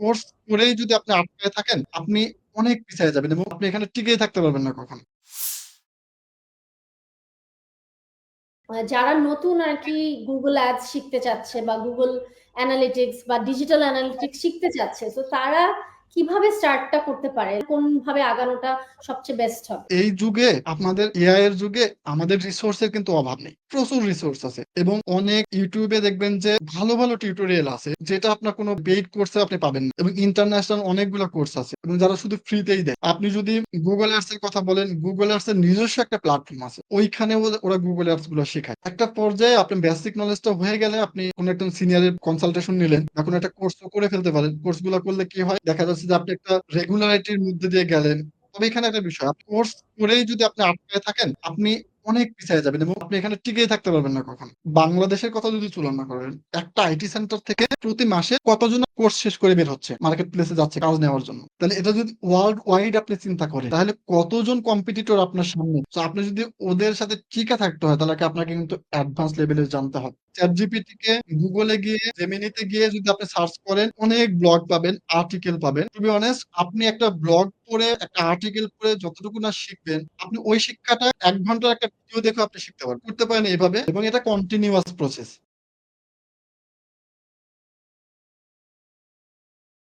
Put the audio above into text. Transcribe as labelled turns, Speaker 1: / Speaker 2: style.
Speaker 1: Course করেই যদি আপনি আটকায় থাকেন, আপনি অনেক পিছিয়ে যাবেন এবং আপনি এখানে টিকেই থাকতে পারবেন না কখনো।
Speaker 2: যারা নতুন আর কি গুগল অ্যাডস শিখতে চাচ্ছে বা গুগল অ্যানালিটিক্স বা ডিজিটাল অ্যানালিটিক্স শিখতে চাচ্ছে। তো তারা কীভাবে স্টার্টটা করতে পারে? কোনভাবে আগানোটা সবচেয়ে বেস্ট হবে?
Speaker 1: এই যুগে আপনাদের এআই এর যুগে আমাদের রিসোর্স এর কিন্তু অভাব নেই। প্রচুর রিসোর্স আছে এবং অনেক এ দেখবেন যে ভালো, ভালো টিউটোরিয়াল আছে যেটা আপনার কোনো পেইড কোর্সে আপনি পাবেন না এবং ইন্টারন্যাশনাল অনেকগুলা কোর্স আছে এবং যারা শুধু ফ্রিতেই দেয়। আপনি যদি গুগল Ads এর কথা বলেন, গুগল Ads এর নিজস্ব একটা প্ল্যাটফর্ম আছে। ওইখানেও ওরা গুগল Ads গুলো শেখায়। একটা পর্যায়ে আপনার বেসিক নলেজটা হয়ে গেলে আপনি কোন একজন সিনিয়রের কনসালটেশন নিলেন কোন একটা কোর্সও করে ফেলতে পারেন। কোর্সগুলা করলে কি হয়? দেখা যাচ্ছে যে আপনি একটা রেগুলারিটির মধ্যে দিয়ে গেলেন। তবে এখানে একটা বিষয়, আপনি কোর্স করেই যদি আপনি আটকায় থাকেন, আপনি অনেক পিছায়ে যাবেন এবং আপনি এখানে টিকে থাকতে পারবেন না কখনো। বাংলাদেশের কথা যদি তুলনা করেন, একটা আইটি সেন্টার থেকে প্রতি মাসে কতজন কোর্স শেষ করে বের হচ্ছে মার্কেট প্লেসে যাচ্ছে কাজ নেওয়ার জন্য। তাহলে এটা যদি ওয়ার্লড ওয়াইড আপনি চিন্তা করেন, তাহলে কতজন কম্পিটিটর আপনার সামনে। সো আপনি যদি ওদের সাথে টিকে থাকতে হয় তাহলে আপনাকে কিন্তু অ্যাডভান্স লেভেলে জানতে হবে। ChatGPT কে Google এ গিয়ে Gemini তে গিয়ে যদি আপনি সার্চ করেন অনেক ব্লগ পাবেন, আর্টিকেল পাবেন। টু বি অনেস্ট আপনি একটা ব্লগ পড়ে একটা আর্টিকেল পড়ে যতটুকু না শিখবেন, আপনি ওই শিক্ষাটা এক ঘণ্টার একটা ভিডিও দেখে আপনি শিখতে পারবেন। করতে পারেন এইভাবে এবং এটা কন্টিনিউয়াস প্রসেস।